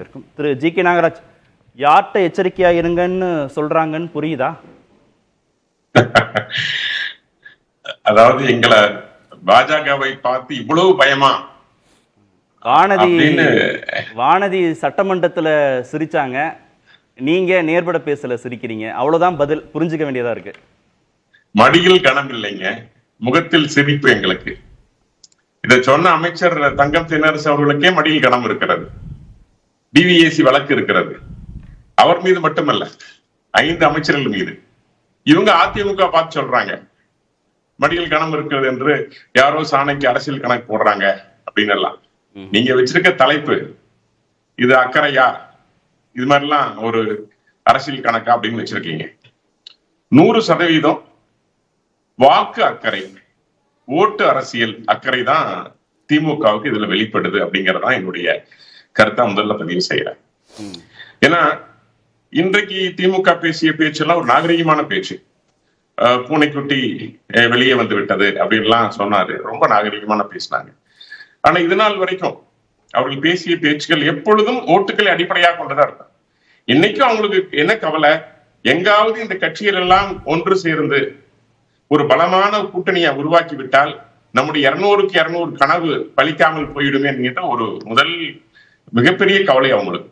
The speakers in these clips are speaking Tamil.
அனைவருக்கும். திரு ஜி கே நாகராஜ் யார்கிட்ட எச்சரிக்கையா இருங்கன்னு சொல்றாங்கன்னு புரியுதா? அதாவது எங்களை பாஜகவை பார்த்து இவ்வளவு பயமா? வானதி வானதி சட்டமன்றத்துல சிரிச்சாங்க. நீங்க நேர்பட பேசல சிரிக்கிறீங்க. அவ்வளவுதான் பதில் புரிஞ்சுக்க வேண்டியதா இருக்கு. மடியில் கனம் இல்லைங்க. முகத்தில் சிரிப்பு எங்களுக்கு. இதை சொன்ன அமைச்சர் தங்கம் தென்னரசு அவர்களுக்கே மடியில் கனம் இருக்கிறது. டிவிஏசி வழக்கு இருக்கிறது. அவர் மீது மட்டுமல்ல ஐந்து அமைச்சர்கள் மீது. இவங்க அதிமுக பார்த்து சொல்றாங்க மடியில் கனம் இருக்கிறது என்று யாரோ சாணைக்கு அரசியல் கணக்கு போடுறாங்க அப்படின்னு எல்லாம். நீங்க வச்சிருக்க தலைப்பு இது அக்கறையா இது மாதிரிலாம் ஒரு அரசியல் கணக்கா அப்படின்னு வச்சிருக்கீங்க. நூறு சதவீதம் வாக்கு அக்கறை ஓட்டு அரசியல் அக்கறை தான் திமுகவுக்கு இதுல வெளிப்படுது அப்படிங்கறதான் என்னுடைய கருத்தா முதல்ல பதிவு செய்யறேன். ஏன்னா இன்றைக்கு திமுக பேசிய பேச்செல்லாம் ஒரு நாகரிகமான பேச்சு. பூனைக்குட்டி வெளியே வந்து விட்டது அப்படின்லாம் சொன்னாரு. ரொம்ப நாகரிகமான பேசினாங்க. ஆனா இது நாள் வரைக்கும் அவர்கள் பேசிய பேச்சுகள் எப்பொழுதும் ஓட்டுக்களை அடிப்படையாக கொண்டுதான் இருக்கும். இன்னைக்கும் அவங்களுக்கு என்ன கவலை? எங்காவது இந்த கட்சிகள் எல்லாம் ஒன்று சேர்ந்து ஒரு பலமான கூட்டணியை உருவாக்கி விட்டால் நம்முடைய இருநூறுக்கு இருநூறு கனவு பலிக்காமல் போயிடுமே என்கிட்ட ஒரு முதல் மிகப்பெரிய கவலை அவங்களுக்கு.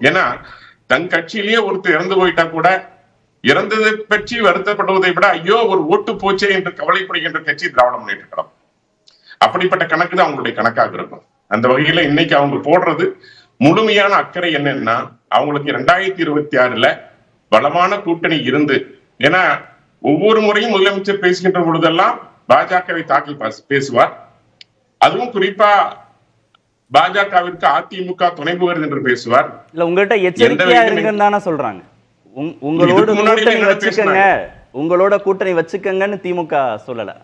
ஏன்னா தன் கட்சியிலேயே ஒருத்தர் இறந்து போயிட்டா கூட இறந்ததை பற்றி வருத்தப்படுவதை விட ஐயோ ஒரு ஓட்டு போச்சே என்று கவலைப்படுகின்ற கட்சி திராவிட முன்னேற்ற கழகம். அப்படிப்பட்ட கணக்கு தான் அவங்களுடைய கணக்காக இருக்கும். அந்த வகையில இன்னைக்கு அவங்க போடுறது முழுமையான அக்கறை என்னன்னா அவங்களுக்கு ரெண்டாயிரத்தி இருபத்தி ஆறுல பலமான கூட்டணி இருந்து ஏன்னா ஒவ்வொரு முறையும் முதலமைச்சர் பேசுகின்ற பொழுதெல்லாம் பாஜகவை தாக்கி பாஸ்- பேசுவார். அதுவும் குறிப்பா பாஜகவிற்கு அதிமுக துணை போகிறது என்று பேசுவார். இல்ல உங்கள்கிட்ட எச்சரிக்கையா இருங்கன்னு தானே சொல்றாங்க. உங்- உங்களோட கூட்டணி வச்சுக்கங்க. உங்களோட கூட்டணி வச்சுக்கங்கன்னு திமுக சொல்லல.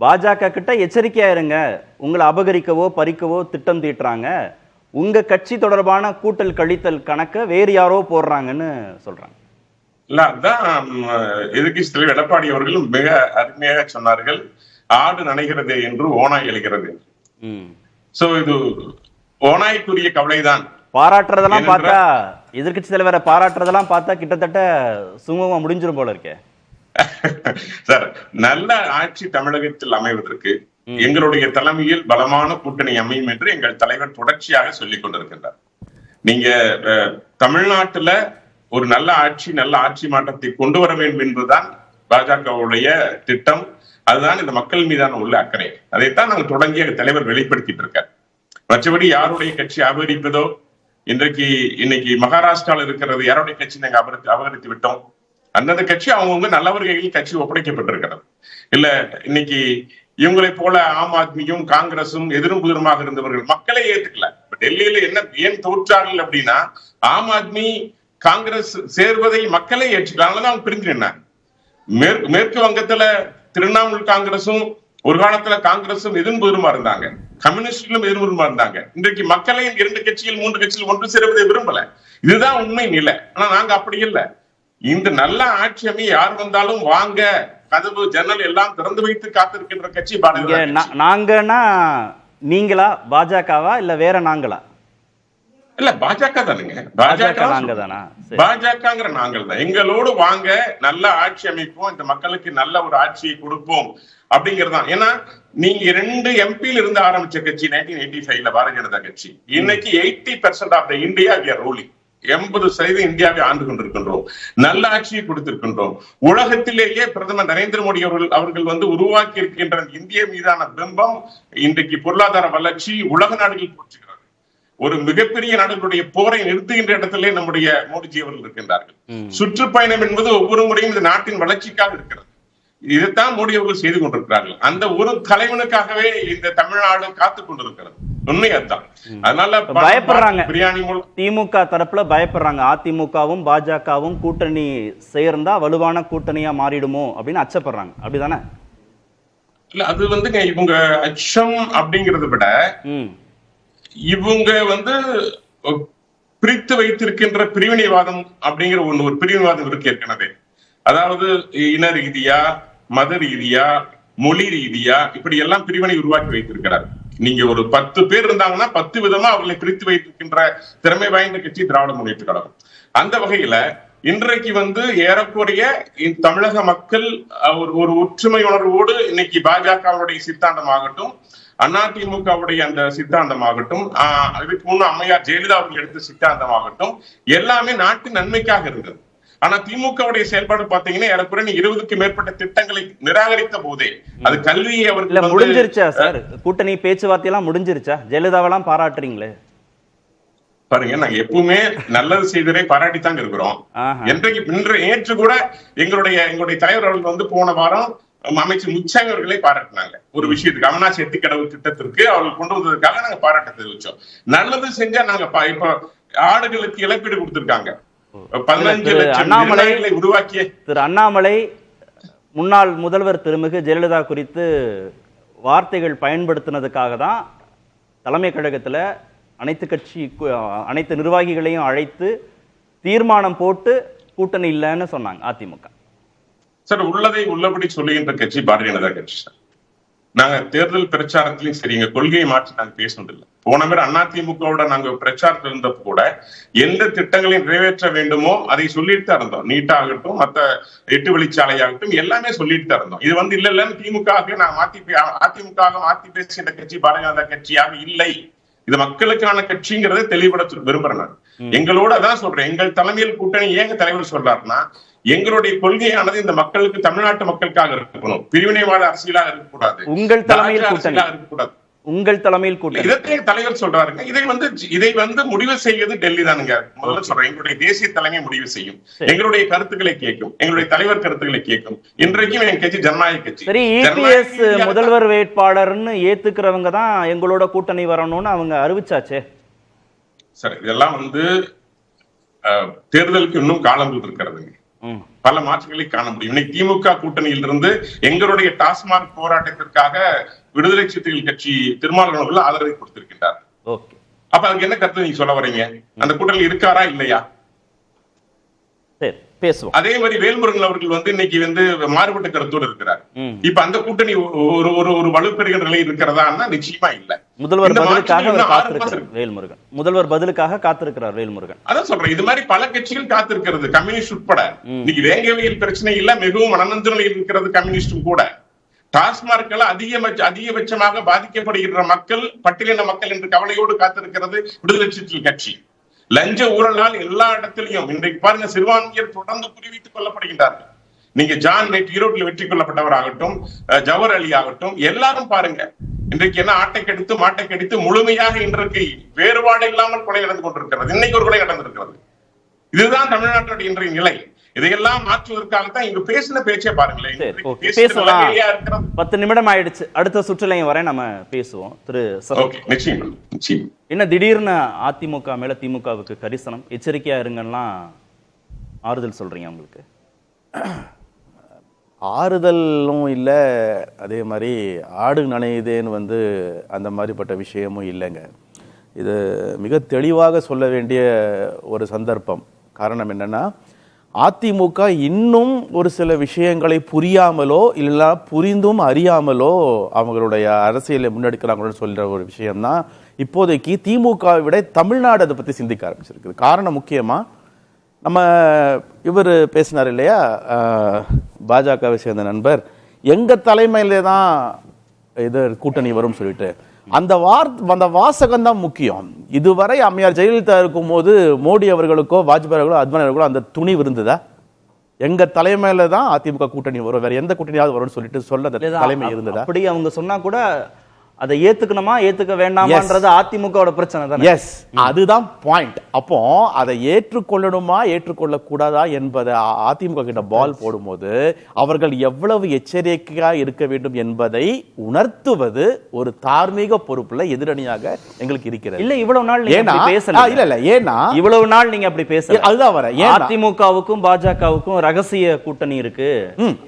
பாஜக கிட்ட எச்சரிக்கையா இருங்க. உங்களை அபகரிக்கவோ பறிக்கவோ திட்டம் தீட்டுறாங்க. உங்க கட்சி தொடர்பான கூட்டல் கழித்தல் கணக்க வேறு யாரோ போடுறாங்கன்னு சொல்றாங்க. இல்ல அதான் ம், எதிர்க்கட்சி தலைவர் எடப்பாடி அவர்கள் மிக அருமையாக சொன்னார்கள். ஆடு நனைகிறது என்று ஓனாய் எழுகிறது. சோ இது ஓனாய்க்குரிய கவலைதான். பாராட்டுறதெல்லாம் பார்த்தா எதிர்க்கட்சி தலைவரை பாராட்டுறதெல்லாம் பார்த்தா கிட்டத்தட்ட சுமூகமா முடிஞ்சிரும் போல இருக்கே. சார் நல்ல ஆட்சி தமிழகத்தில் அமைவதற்கு எங்களுடைய தலைமையில் பலமான கூட்டணி அமையும் என்று எங்கள் தலைவர் தொடர்ச்சியாக சொல்லிக் கொண்டிருக்கின்றார். நீங்க தமிழ்நாட்டுல ஒரு நல்ல ஆட்சி நல்ல ஆட்சி மாற்றத்தை கொண்டு வர வேண்டும் என்பதுதான் பாஜகவுடைய திட்டம். அதுதான் இந்த மக்கள் மீதான உள்ள அக்கறை. அதைத்தான் நாங்கள் தொடங்கி அந்த தலைவர் வெளிப்படுத்திட்டு இருக்கார். மற்றபடி யாருடைய கட்சி அபகரிப்பதோ இன்றைக்கு இன்னைக்கு மகாராஷ்டிரால இருக்கிறது யாருடைய கட்சி நாங்க அபகரித்து அபகரித்து விட்டோம்? அந்தந்த கட்சி அவங்கவுங்க நல்லவர்கள் கட்சி ஒப்படைக்கப்பட்டிருக்கிறது. இல்ல இன்னைக்கு இவங்களை போல ஆம் ஆத்மியும் காங்கிரசும் எதிரும் புதிரமாக இருந்தவர்கள் மக்களை ஏத்துக்கல. இப்ப டெல்லியில என்ன ஏன் தோற்றார்கள் அப்படின்னா ஆம் ஆத்மி காங்கிரஸ் சேர்வதை மக்களே ஏற்றுக்கலாம் அவங்க பிரிஞ்சு நின்னாங்க. மேற்கு மேற்கு வங்கத்துல திரிணாமுல் காங்கிரசும் ஒரு காலத்துல காங்கிரசும் எதிர்புதிருமா இருந்தாங்க. கம்யூனிஸ்டுகளும் எதிர்புதிருமா இருந்தாங்க. இன்றைக்கு மக்களை இரண்டு கட்சிகள் மூன்று கட்சிகள் ஒன்று சேருவதை விரும்பல. இதுதான் உண்மை நிலை. ஆனா நாங்க அப்படி இல்ல. இந்த நல்ல ஆட்சி அமைய யார் வந்தாலும் வாங்க. கதவு ஜன்னல் எல்லாம் திறந்து வைத்து காத்திருக்கின்ற கட்சி. நாங்கன்னா நீங்களா பாஜகவா இல்ல வேற நாங்களா? இல்ல பாஜக தானுங்க. பாஜக. பாஜகங்கிற நாங்கள் தான். எங்களோடு வாங்க நல்ல ஆட்சி அமைப்போம் இந்த மக்களுக்கு நல்ல ஒரு ஆட்சியை கொடுப்போம் அப்படிங்கிறது தான். ஏன்னா நீங்க ரெண்டு எம்பியில் இருந்து ஆரம்பிச்ச கட்சி நைன்டீன் எயிட்டி ஃபைவ்ல பாரதிய ஜனதா கட்சி. இன்னைக்கு eighty percent of the India we ruling எண்பது சதவீதம் இந்தியாவை ஆண்டு கொண்டிருக்கின்றோம். நல்ல ஆட்சியை கொடுத்திருக்கின்றோம். உலகத்திலேயே பிரதமர் நரேந்திர மோடி அவர்கள் அவர்கள் வந்து உருவாக்கி இருக்கின்ற இந்திய மீதான பிம்பம் இன்றைக்கு பொருளாதார வளர்ச்சி உலக நாடுகள் போற்றுகிறது. ஒரு மிகப்பெரிய நாடுகளுடைய போரை நிறுத்துகின்ற இடத்திலே நம்முடைய மோடிஜி அவர்கள் இருக்கின்றார்கள். சுற்றுப்பயணம் என்பது ஒவ்வொரு முறையும் இந்த நாட்டின் வளர்ச்சிக்காக இருக்கிறது. இதைத்தான் மோடி அவர்கள் செய்து கொண்டிருக்கிறார்கள். அந்த ஒரு தலைவனுக்காகவே இந்த தமிழ்நாடு காத்துக் கொண்டிருக்கிறது. உண்மை அதுதான். அதனால பயப்படுறாங்க. பிரியாணி திமுக தரப்புல பயப்படுறாங்க. அதிமுகவும் பாஜகவும் கூட்டணி சேர்ந்தா வலுவான கூட்டணியா மாறிடுமோ அப்படின்னு அச்சப்படுறாங்க. அப்படிதானே? இல்ல அது வந்துங்க இவங்க அச்சம் அப்படிங்கறத விட இவங்க வந்து பிரித்து வைத்திருக்கின்ற பிரிவினைவாதம் அப்படிங்கிற ஒண்ணு ஒரு பிரிவினைவாதம் இருக்கு ஏற்கனவே. அதாவது இன ரீதியா மத ரீதியா மொழி ரீதியா இப்படி எல்லாம் பிரிவினை உருவாக்கி வைத்திருக்கிறார். நீங்க ஒரு பத்து பேர் இருந்தாங்கன்னா பத்து விதமா அவர்களை பிரித்து வைத்திருக்கின்ற திறமை வாய்ந்த கட்சி திராவிட முன்னேற்ற கழகம். அந்த வகையில இன்றைக்கு வந்து ஏறக்குறைய தமிழக மக்கள் ஒரு ஒரு ஒற்றுமை உணர்வோடு இன்னைக்கு பாஜகவுடைய சித்தாந்தமாகட்டும் அதிமுகவுடைய அந்த சித்தாந்தமாகட்டும் ஆஹ், இதுக்கு முன்ன அம்மையார் ஜெயலலிதா அவர்கள் எடுத்த சித்தாந்தமாகட்டும் எல்லாமே நாட்டு நன்மைக்காக இருந்தது. ஆனா திமுகவுடைய செயல்பாடு பாத்தீங்கன்னா ஏறக்குறைய இருபதுக்கு மேற்பட்ட திட்டங்களை நிராகரித்த போதே அது கல்வியை அவர்கள் முடிஞ்சிருச்சா சார்? கூட்டணி பேச்சுவார்த்தை எல்லாம் முடிஞ்சிருச்சா? ஜெயலலிதாவெல்லாம் பாராட்டுறீங்களே? பாருங்க நாங்க எப்பவுமே நல்லது செய்ததை பாராட்டித்தாங்க இருக்கிறோம். ஆஹா. என்றைக்கு இன்று நேற்று கூட எங்களுடைய எங்களுடைய தலைவர் அவர்கள் வந்து போன வாரம் அமைச்சர் முச்சாமி அவர்களை பாராட்டினாங்க. ஒரு விஷயத்துக்கு. அவினாசி எத்திக்கடவு திட்டத்திற்கு அவர்கள் கொண்டு வந்ததுக்காக நாங்க பாராட்ட தெரிவிச்சோம். நல்லது செஞ்சா நாங்க இப்ப ஆடுகளுக்கு இழப்பீடு கொடுத்திருக்காங்க. பதினஞ்சு லட்சம் உருவாக்கிய திரு அண்ணாமலை முன்னாள் முதல்வர் திருமிகு ஜெயலலிதா குறித்து வார்த்தைகள் பயன்படுத்தினதுக்காக தான் தலைமை கழகத்துல அனைத்து கட்சி அனைத்து நிர்வாகிகளையும் அழைத்து தீர்மானம் போட்டு கூட்டணி இல்லைன்னு சொன்னாங்க அதிமுக. சார் உள்ளதை உள்ளபடி சொல்லுகின்ற கட்சி பாரதிய ஜனதா கட்சி சார். நாங்க தேர்தல் பிரச்சாரத்திலையும் சரி எங்க கொள்கையை மாற்றி நாங்க பேசினதில்லை. போன முறை அதிமுகவோட நாங்க பிரச்சாரத்தில் இருந்தப்ப கூட எந்த திட்டங்களை நிறைவேற்ற வேண்டுமோ அதை சொல்லிட்டு தான் இருந்தோம். நீட்டாகட்டும் மத்த எட்டு வெளிச்சாலை ஆகட்டும் எல்லாமே சொல்லிட்டு தான் இருந்தோம். இது வந்து இல்ல இல்லன்னு திமுக நான் மாத்தி அதிமுக மாத்தி பேசுகின்ற கட்சி பாரதிய ஜனதா கட்சியாக இல்லை. இது மக்களுக்கான கட்சிங்கிறத தெளிவுபட விரும்புறேன் நான். எங்களோட அதான் சொல்றேன். எங்கள் தலைமையில் கூட்டணி ஏங்க தலைவர் சொல்றாருன்னா எங்களுடைய கொள்கையானது இந்த மக்களுக்கு தமிழ்நாட்டு மக்களுக்காக இருக்கணும். பிரிவினைவாத அரசியலாக இருக்கக்கூடாது. உங்கள் தலைமையில் அரசியலாக இருக்கக்கூடாது. உங்கள் தலைமையில் கூட்டணி. இதத்தை தலைவர் சொல்றாருங்க. இதை வந்து இதை வந்து முடிவு செய்வது டெல்லி தானுங்க. முதல்ல சொல்றேன். எங்களுடைய தேசிய தலைமை முடிவு செய்யும். எங்களுடைய கருத்துக்களை கேட்கும். எங்களுடைய தலைவர் கருத்துக்களை கேட்கும். இன்றைக்கும் என் கட்சி ஜனநாயக கட்சி. சரி இபிஎஸ் ரீதியாக முதல்வர் வேட்பாளர்னு ஏத்துக்கிறவங்க தான் எங்களோட கூட்டணி வரணும்னு அவங்க அறிவிச்சாச்சே. சரி இதெல்லாம் வந்து தேர்தலுக்கு இன்னும் காலங்கள் இருக்கிறதுங்க ம். பல மாற்றங்களை காண முடியும். இன்னைக்கு திமுக கூட்டணியில் இருந்து எங்களுடைய டாஸ்மாக் போராட்டத்திற்காக விடுதலை சிறுத்தைகள் கட்சி திருமாவளவன் அவர்கள் ஆதரவை கொடுத்திருக்கின்றார். அப்ப அதுக்கு என்ன கருத்து நீங்க சொல்ல வர்றீங்க அந்த கூட்டணியில் இருக்காரா இல்லையா? பேசுவோம். அதே மாதிரி வேல்முருகன் அவர்கள் வந்து இன்னைக்கு வந்து மாறுபட்ட கருத்தோடு இருக்கிறார். இப்ப அந்த கூட்டணி ஒரு ஒரு ஒரு வலுப்பெறுகிற நிலை இருக்கிறதான்னா நிச்சயமா இல்ல. முதல்வர் பதிலுக்காக அவர் காத்திருக்கிறார். வேல்முருகன். முதல்வர் பதிலுக்காக காத்திருக்கிறார் வேல்முருகன். அதான் சொல்றேன். இது மாதிரி பல கட்சிகள் காத்திருக்கிறது. கம்யூனிஸ்ட் உட்பட. இன்னைக்கு வேங்கவியல் பிரச்சனை இல்ல மிகவும் மனநஞ்ச நிலையில் இருக்கிறது கம்யூனிஸ்டும் கூட. டாஸ்மார்க்கள் அதிகபட்ச அதிகபட்சமாக பாதிக்கப்படுகின்ற மக்கள் பட்டியலின மக்கள் என்று கவலையோடு காத்திருக்கிறது விடுதலை சிறுத்தைகள் கட்சி. லஞ்ச ஊழலால் எல்லா இடத்திலையும் இன்றைக்கு பாருங்க சிறுபான்மையர் தொடர்ந்து குறிவித்துக் கொல்லப்படுகின்றார்கள். நீங்க ஜான் நேற்று ஈரோட்டில் வெற்றி கொள்ளப்பட்டவர் ஆகட்டும் அஹ், ஜவஹர் அலி ஆகட்டும் எல்லாரும் பாருங்க. இன்றைக்கு என்ன ஆட்டை கடித்து மாட்டை கடித்து முழுமையாக இன்றைக்கு வேறுபாடு இல்லாமல் கொலை நடந்து கொண்டிருக்கிறது. இன்னைக்கு ஒரு கொலை நடந்திருக்கிறது. இதுதான் தமிழ்நாட்டுடைய இன்றைய நிலை. இதையெல்லாம் மாற்றுவதற்காக தான் இங்க பேசின பேச்சே பாருங்களேன். பேசலாம். பத்து நிமிடம் ஆயிடுச்சு. அடுத்த சுற்றுலையும் வரை நம்ம பேசுவோம். திரு நிச்சயம் என்ன திடீர்னு அதிமுக மேல திமுகவுக்கு கரிசனம்? எச்சரிக்கையா இருங்கன்னா ஆறுதல் சொல்றீங்க உங்களுக்கு. ஆறுதலும் இல்லை அதே மாதிரி ஆடு நனையுதேன்னு வந்து அந்த மாதிரிப்பட்ட விஷயமும் இல்லைங்க. இது மிக தெளிவாக சொல்ல வேண்டிய ஒரு சந்தர்ப்பம். காரணம் என்னன்னா அதிமுக இன்னும் ஒரு சில விஷயங்களை புரியாமலோ இல்லைன்னா புரிந்தும் அறியாமலோ அவங்களுடைய அரசியலை முன்னெடுக்கிறாங்களோன்னு சொல்கிற ஒரு விஷயம்தான் இப்போதைக்கு திமுகவை விட தமிழ்நாடு அதை பற்றி சிந்திக்க ஆரம்பிச்சிருக்குது. காரணம் முக்கியமா நம்ம இவர் பேசினார் இல்லையா? பாஜகவை சேர்ந்த நண்பர். எங்க தலைமையில தான் இது கூட்டணி வரும்னு சொல்லிட்டு. அந்த வார் அந்த வாசகம் தான் முக்கியம். இதுவரை அம்மையார் ஜெயலலிதா இருக்கும்போது மோடி அவர்களுக்கோ வாஜ்பாய் அவர்களோ அத்வானி அவர்களோ அந்த துணிவு இருந்ததா எங்க தலைமையில தான் அதிமுக கூட்டணி வரும். வேற எந்த கூட்டணியாவது வரும்னு சொல்லிட்டு சொல்ல தலைமை இருந்ததா? அப்படி அவங்க சொன்னா கூட அதை ஏத்துக்கணுமா ஏத்துக்க வேண்டாமான்றது அதிமுகவோட பிரச்சனை தானே? எஸ் அதுதான் பாயிண்ட் அப்போ அதை ஏற்றுக்கொள்ளணுமா ஏற்றுக்கொள்ள கூடாதா என்பதை அதிமுக கிட்ட பால் போடும்போது அவர்கள் எவ்வளவு எச்சரிக்கையா இருக்க வேண்டும் என்பதை உணர்த்துவது ஒரு தார்மீக பொறுப்புல எதிரணியாக எங்களுக்கு இருக்கிறது. இல்ல இவ்வளவு நாள் ஏன்னா பேசல. இல்ல இல்ல ஏன்னா இவ்வளவு நாள் நீங்க அப்படி பேசல. அதுதான் வரேன் ஏன்னா. அதிமுகவுக்கும் பாஜகவுக்கும் ரகசிய கூட்டணி இருக்கு.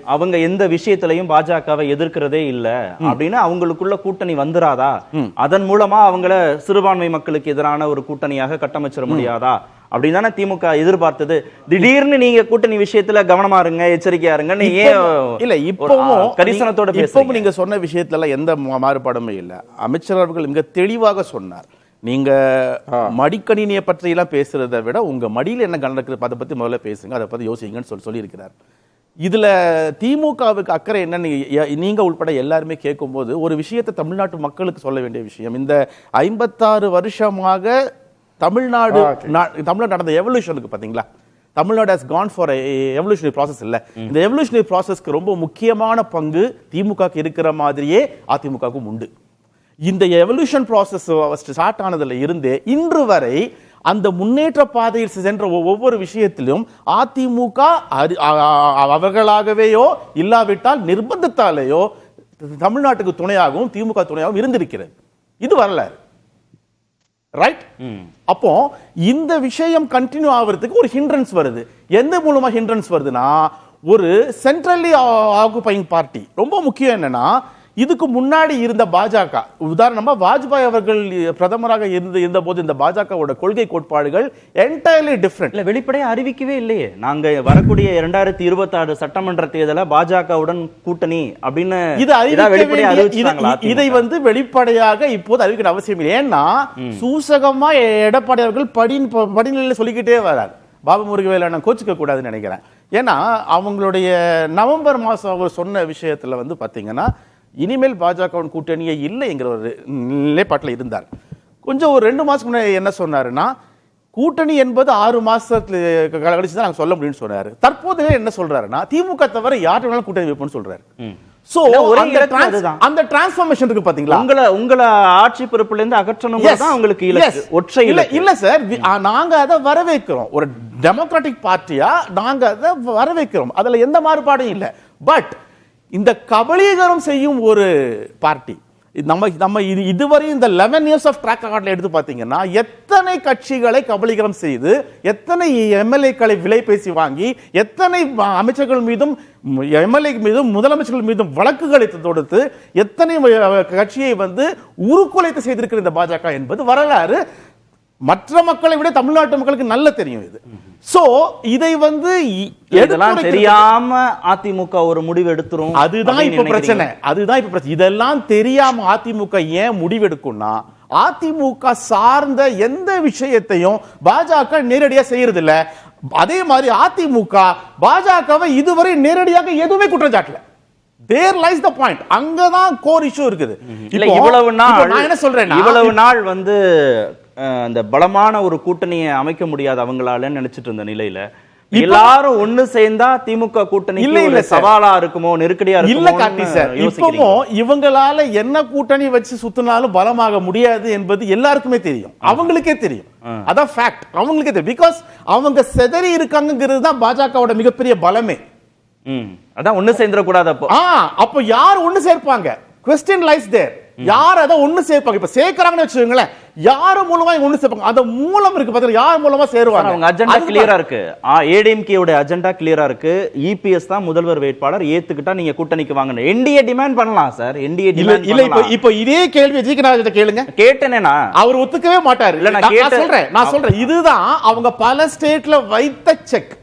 அவங்க எந்த விஷயத்திலையும் பாஜகவை எதிர்க்கிறதே இல்ல. அப்படின்னு அவங்களுக்குள்ள கூட்டணி வந்துராதா? அதன் மூலமா அவங்கள சிறுபான்மை மக்களுக்கு எதிரான ஒரு கூட்டணியாக கட்டமைச்சிட முடியாதா? அப்படின்னு தானே திமுக எதிர்பார்த்தது. திடீர்னு நீங்க கூட்டணி விஷயத்துல கவனமா இருங்க எச்சரிக்கையா இருங்கன்னு ஏன் இல்ல இப்பவும் கரிசனத்தோட இப்பவும் நீங்க சொன்ன விஷயத்துல எந்த மா- மாறுபாடுமே இல்ல. அமைச்சர் அவர்கள் மிக தெளிவாக சொன்னார். நீங்க மடிக்கணினியை பற்றி எல்லாம் பேசுறதை விட உங்க மடியில என்ன நடக்குது அதை பத்தி முதல்ல பேசுங்க அதை பத்தி யோசிங்கன்னு சொல்லி சொல்லியிருக்கிறார். இதுல திமுகவுக்கு அக்கறை என்னன்னு எ- நீங்க உள்பட எல்லாருமே கேட்கும்போது ஒரு விஷயத்தை தமிழ்நாட்டு மக்களுக்கு சொல்ல வேண்டிய விஷயம். இந்த ஐம்பத்தாறு வருஷமாக தமிழ்நாடு தமிழ்நாடு நடந்த எவல்யூஷனுக்கு பாத்தீங்களா? Tamil Nadu has gone far evolutionary process இல்ல. இந்த எவல்யூஷனரி ப்ராசஸ்க்கு ரொம்ப முக்கியமான பங்கு திமுகக்கு இருக்கிற மாதிரியே அதிமுகவுக்கும் உண்டு. இந்த எவல்யூஷன் ப்ராசஸ் ஸ்டார்ட் ஆனதுல இருந்தே இன்று வரை அந்த முன்னேற்ற பாதையில் சென்ற ஒவ்வொரு விஷயத்திலும் அதிமுக அவர்களாகவேயோ இல்லாவிட்டால் நிர்பந்தத்தாலேயோ தமிழ்நாட்டுக்கு துணையாகவும் திமுக துணையாகவும் இருந்திருக்கிறது. இது வரலாறு ரைட் அப்போ இந்த விஷயம் கண்டினியூ ஆகிறதுக்கு ஒரு ஹிண்ட்ரன்ஸ் வருது. எந்த மூலமா ஹிண்ட்ரன்ஸ் வருதுன்னா ஒரு சென்ட்ரலி ஆக்குபைங் பார்ட்டி. ரொம்ப முக்கியம் என்னன்னா இதுக்கு முன்னாடி இருந்த பாஜக. உதாரணமா வாஜ்பாய் அவர்கள் பிரதமராக இருந்து போது இந்த பாஜகவோட கொள்கை கோட்பாடுகள் என்டையர்லி டிஃப்ரெண்ட் இல்ல வெளிப்படையா அறிவிக்கவே இல்லையே. நாங்க வரக்கூடிய இரண்டாயிரத்தி இருபத்தாறு சட்டமன்ற தேர்தல பாஜகவுடன் கூட்டணி அப்படின்னு இது இது-? வந்து வெளிப்படையாக இப்போது அறிவிக்கிற அவசியம் இல்லை. ஏன்னா சூசகமா எடப்பாடி அவர்கள் படின் படிநிலையில சொல்லிக்கிட்டே வரார். பாபு முருகவேல நான் கோச்சிக்க கூடாதுன்னு நினைக்கிறேன். ஏன்னா அவங்களுடைய நவம்பர் மாசம் அவர் சொன்ன விஷயத்துல வந்து பாத்தீங்கன்னா இனிமேல் பாஜகவின் கூட்டணியே இல்லைங்கிற ஒரு நிலைப்பாட்டில் இருந்தார். கொஞ்சம் ஒரு ரெண்டு மாசத்துக்கு முன்னாடி என்ன சொன்னாருன்னா கூட்டணி என்பது ஆறு மாசத்துல கழிச்சு தான் நாங்க சொல்ல முடியும்னு சொன்னாரு. தற்போது என்ன சொல்றாருன்னா திமுக தவிர யார்கிட்ட வேணாலும் கூட்டணி வைப்போம்னு சொல்றாரு. சோ இல்ல, ஒரே அந்த டிரான்ஸ்ஃபார்மேஷன் இருக்கு பாத்தீங்களா? உங்களை உங்களை ஆட்சி பொறுப்புல இருந்து அகற்றணும். தான் உங்களுக்கு. இலக்கு. ஒற்றை இல்ல இல்ல சார். நாங்க அதை வரவேற்கிறோம். ஒரு டெமோக்ராட்டிக் பார்ட்டியா நாங்க அதை வரவேற்கிறோம். அதுல எந்த மாறுபாடும் இல்ல. பட் இந்த கபலீகரம் செய்யும் ஒரு பார்ட்டி. நம்ம நம்ம இது இதுவரை இந்த லெவன் இயர்ஸ் ஆஃப் ட்ராக் ரெக்கார்டில் எடுத்து பார்த்தீங்கன்னா எத்தனை கட்சிகளை கபலீகரம் செய்து எத்தனை எம்எல்ஏக்களை விலை பேசி வாங்கி எத்தனை அமைச்சர்கள் மீதும் எம்எல்ஏ மீதும் முதலமைச்சர்கள் மீதும் வழக்குகளை தொடுத்து எத்தனை கட்சியை வந்து உருக்குலைத்து செய்திருக்கிற இந்த பாஜக என்பது வரலாறு. மற்ற மக்களை விட தமிழ்நாட்டு மக்களுக்கு நல்ல தெரியும் இது. சோ இதை வந்து இதெல்லாம் தெரியாம அதிமுக ஒரு முடிவு எடுத்துரும் அதுதான் இப்ப? பிரச்சனை. அதுதான் இப்ப பிரச்சனை. இதெல்லாம் தெரியாம அதிமுக ஏன் முடிவெடுக்கும்னா அதிமுக சார்ந்த எந்த விஷயத்தையும் பாஜக நேரடியா செய்யறது இல்ல அதே மாதிரி அதிமுக பாஜகவை இதுவரை நேரடியாக எதுவுமே குற்றம் சாட்டல தேர் லைஸ் த பாயிண்ட் அங்கதான் கோர் இஷ்யூ இருக்குது. இல்ல இவ்வளவு நாள் நான் என்ன சொல்றேன்னா இவ்வளவு நாள் வந்து அந்த பலமான ஒரு கூட்டணியை அமைக்க முடியாது அவங்களாலன்னு நினைச்சிட்டு இருந்த நிலையில எல்லாரும் ஒண்ணு சேர்ந்தா திமுக கூட்டணி இல்ல, இல்ல. சவாலா இருக்குமோ நெருக்கடியா இல்ல கார்த்தி சார் இப்பவும் இவங்களால என்ன கூட்டணி வச்சு சுத்தினாலும் பலமாக முடியாது என்பது எல்லாருக்குமே தெரியும். அவங்களுக்கே தெரியும். அதான் ஃபேக்ட் அவங்களுக்கே தெரியும். பிகாஸ் அவங்க செதறி இருக்காங்கிறது தான் பாஜகவோட மிகப்பெரிய பலமே. அதான் ஒண்ணு சேர்ந்துட கூடாது அப்போ அப்ப யார் ஒண்ணு சேர்ப்பாங்க? கொஸ்டின் லைஸ் தேர் யார் அதை ஒண்ணு சேர்ப்பாங்க? இப்ப சேர்க்கறாங்கன்னு வச்சுக்கோங்களேன். யார் மூலமா இவங்க ஒண்ணு சேர்ப்பாங்க? அந்த மூலம் இருக்கு பாத்தீங்களா? யார் மூலமா சேருவாங்க? அவங்க அஜெண்டா. கிளியரா இருக்கு. ஏடிஎம்கே உடைய அஜெண்டா கிளியரா இருக்கு. இபிஎஸ் தான் முதல்வர் வேட்பாளர். ஏத்துக்கிட்டா நீங்க கூட்டணிக்கு வாங்க என்டிஏ டிமாண்ட் பண்ணலாம் சார். என்டிஏ டிமாண்ட் இல்ல இப்ப இப்ப இதே கேள்வி ஜிகநாத கேளுங்க. கேட்டேனேனா அவர் ஒத்துக்கவே மாட்டாரு. இல்ல, நான் சொல்றேன் நான் சொல்றேன். இதுதான் அவங்க பல ஸ்டேட்ல வைத்த செக்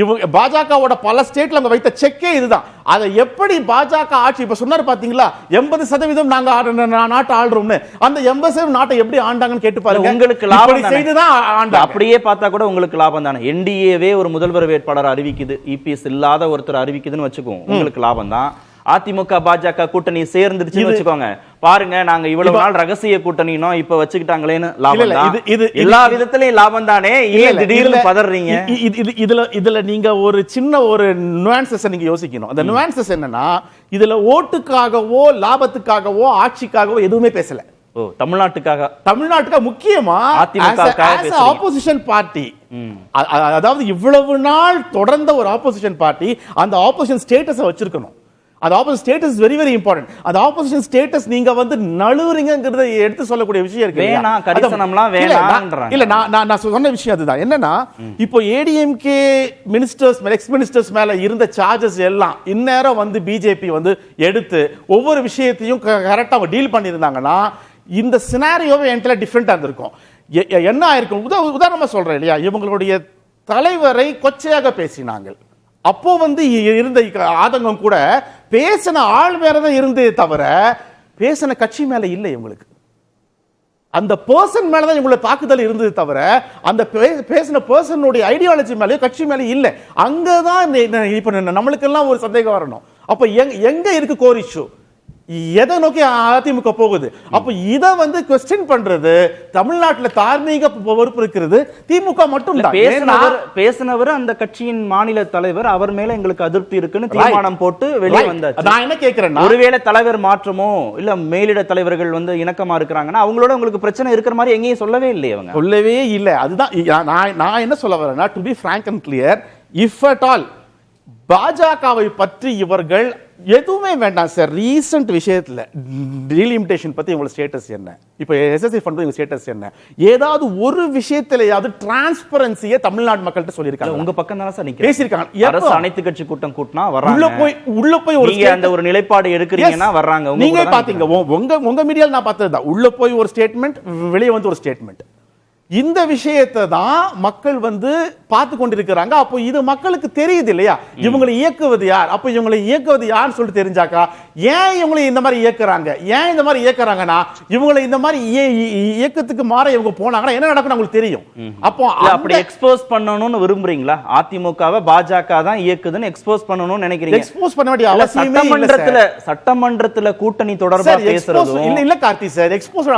இவங்க பாஜகவோட பல ஸ்டேட்ல அவங்க வைத்த செக்கே இதுதான். அதை எப்படி பாஜக ஆட்சி இப்ப சொன்னாரு பாத்தீங்களா? எண்பது சதவீதம் நாங்க நாட்டை ஆள்றோம்னு. அந்த எண்பது சதவீதம் நாட்டை எப்படி ஆண்டாங்கன்னு கேட்டு பாருங்க. உங்களுக்கு லாபம் தானே? செய்துதான் ஆண்டாங்க. அப்படியே பார்த்தா கூட உங்களுக்கு லாபம் தானே? என்டிஏவே ஒரு முதல்வர் வேட்பாளர் அறிவிக்குது. இபிஎஸ் இல்லாத ஒருத்தர் அறிவிக்குதுன்னு வச்சுக்கோங்க உங்களுக்கு லாபம் தான். அதிமுக பாஜக கூட்டணி சேர்ந்துருச்சுன்னு வச்சுக்கோங்க. பாருங்க நாங்க இவ்வளவு நாள் ரகசிய கூட்டணினோ இப்ப வச்சுக்கிட்டாங்களேன்னு லாபம் இல்ல, தான். இது- எல்லா விதத்திலயும் லாபம் தானே? இல்ல, ஏன் திடீர்னு பதறீங்க? இது- இதுல இதுல நீங்க ஒரு சின்ன ஒரு நுவான்சஸ் நீங்க யோசிக்கணும். அந்த நுவான்சஸ் என்னன்னா இதுல ஓட்டுக்காகவோ லாபத்துக்காகவோ ஆட்சிக்காகவோ எதுவுமே பேசல. ஓ தமிழ்நாட்டுக்காக. தமிழ்நாட்டுக்கு முக்கியமா பேசுறீங்க. ஆப்போசிஷன் பார்ட்டி அதாவது இவ்வளவு நாள் தொடர்ந்த ஒரு ஆப்போசிஷன் பார்ட்டி அந்த ஆப்போசிஷன் ஸ்டேட்டஸ் வச்சிருக்கணும். அந்த opposition status very very important அந்த ஆப்போசிஷன் ஸ்டேட்டஸ் நீங்க வந்து நழுவுறீங்கிறத எடுத்து சொல்லக்கூடிய விஷயம் இருக்கு? வேணாம், கரிசனம்லாம் அதான், இல்ல, நான்- நான் சொன்ன விஷயம் அதுதான். என்னன்னா இப்போ ஏடிஎம்கே மினிஸ்டர்ஸ் எக்ஸ் மினிஸ்டர்ஸ் மேல இருந்த சார்ஜஸ் எல்லாம் இந்நேரம் வந்து பிஜேபி வந்து எடுத்து ஒவ்வொரு விஷயத்தையும் கரெக்டா அவங்க டீல் பண்ணியிருந்தாங்கன்னா இந்த சினாரியோவே என்கிட்ட டிஃப்ரெண்டா இருந்திருக்கும். என்ன ஆயிருக்கும்? உதா உதாரணமா சொல்றேன் இல்லையா? இவங்களுடைய தலைவரை கொச்சையாக பேசினாங்க. அப்போ வந்து இ- இருந்த ஆதங்கம் கூட பேசின ஆள் மேலதான் இருந்தே தவிர பேசின கட்சி மேல இல்லை இவங்களுக்கு. அந்த பர்சன் மேல தான் இவங்களோட தாக்குதல் இருந்தது தவிர அந்த பே- பேசின பர்சனுடைய ஐடியாலஜி மேலேயும் கட்சி மேலே இல்லை. அங்கதான் தான் இந்த- இப்ப நம்மளுக்கெல்லாம் ஒரு சந்தேகம் வரணும். அப்ப எங்க எங்கே இருக்கு கோர் எதை நோக்கி அதிமுக போகுது? அப்ப இத வந்து கொஸ்டின் பண்றது தமிழ்நாட்டுல தார்மீக பொறுப்பு இருக்கிறது திமுக மட்டும் பேசினவர் பேசினவர் அந்த கட்சியின் மாநில தலைவர் அவர் மேல எங்களுக்கு அதிருப்தி இருக்குன்னு தீர்மானம் போட்டு வெளியே. வந்தாச்சு. நான் என்ன கேட்கிறேன்னா ஒருவேளை தலைவர் மாற்றமோ இல்ல மேலிட தலைவர்கள் வந்து இணக்கமா இருக்கிறாங்கன்னா அவங்களோட உங்களுக்கு பிரச்சனை இருக்கிற மாதிரி எங்கேயும் சொல்லவே இல்லையே அவங்க. சொல்லவே இல்லை. அதுதான் நான் நான் என்ன சொல்ல வரேன்னா to be frank and clear if at all பாஜகவை பற்றி இவர்கள் எதுவுமே வேண்டாம் சார். ரீசன்ட் விஷயத்துல டீலிமிட்டேஷன் பத்தி உங்களோட ஸ்டேட்டஸ் என்ன? இப்போ எஸ்எஸ்சி ஃபண்ட் உங்க ஸ்டேட்டஸ் என்ன? ஏதாவது ஒரு விஷயத்திலேயாவது டிரான்ஸ்பரன்சியை தமிழ்நாடு மக்கள்கிட்ட சொல்லியிருக்காங்க உங்க பக்கம் தானே சார் நிக்கிறேன். பேசியிருக்காங்க? அரசு அனைத்து கட்சி கூட்டம் கூட்டினா உள்ள வர்றாங்க போய் உள்ள போய் ஒரு அந்த ஒரு நிலைப்பாடு எடுக்கிறீங்கன்னா. வர்றாங்க. உங்க நீங்க கூட தான் பாத்தீங்க. உ- உங்க உங்க மீடியால நான் பார்த்ததுதான் உள்ள போய் ஒரு ஸ்டேட்மெண்ட் வெளியே வந்து ஒரு ஸ்டேட்மெண்ட் இந்த விஷயத்தை தான் மக்கள் வந்து பார்த்து கொண்டிருக்கிறாங்க. அப்போ இது மக்களுக்கு தெரியுது இல்லையா? இவங்களை இயக்குவது யார்? அப்போ இவங்களை இயக்குவது யார்னு சொல்லிட்டு தெரிஞ்சாக்கா ஏன் இவங்களை இந்த மாதிரி இயக்குறாங்க? ஏன் இந்த மாதிரி இயக்குறாங்கன்னா இவங்களை இந்த மாதிரி இய- இய- இயக்கத்துக்கு மாற இவங்க போனாங்கன்னா என்ன நடக்கும் உங்களுக்கு தெரியும். அப்போ அப்படி எக்ஸ்போஸ் பண்ணணும்னு விரும்புறீங்களா? அதிமுகவை பாஜக தான் இயக்குதுன்னு எக்ஸ்போஸ் பண்ணணும்னு நினைக்கிறீங்க? எக்ஸ்போஸ் பண்ண வேண்டிய அவசியமே சட்டமன்றத்துல. சட்டமன்றத்துல கூட்டணி தொடர்பா பேசுறதும் இல்ல இல்ல கார்த்தி சார் எக்ஸ்போஸ்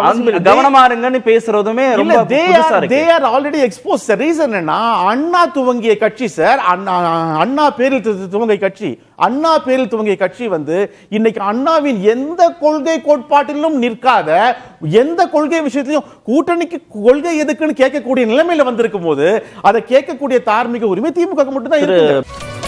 கவனமா இருங்கன்னு பேசுறதுமே ரொம்ப இல்ல தே புதுசா ஆர் தே இருக்கு are already expose sir reason என்னன்னா அண்ணா துவங்கிய கட்சி சார் அண்ணா அண்ணா பேரில் துவங்கிய கட்சி. அண்ணா பேரில் துவங்கிய கட்சி வந்து இன்னைக்கு அண்ணாவின் எந்த கொள்கை கோட்பாட்டிலும் நிற்காத எந்த கொள்கை விஷயத்திலும் கூட்டணிக்கு கொள்கை எதுக்குன்னு கேட்கக்கூடிய நிலைமையில வந்திருக்கும் போது அதை கேட்கக்கூடிய தார்மீக உரிமை திமுக மட்டும் தான் இருக்கு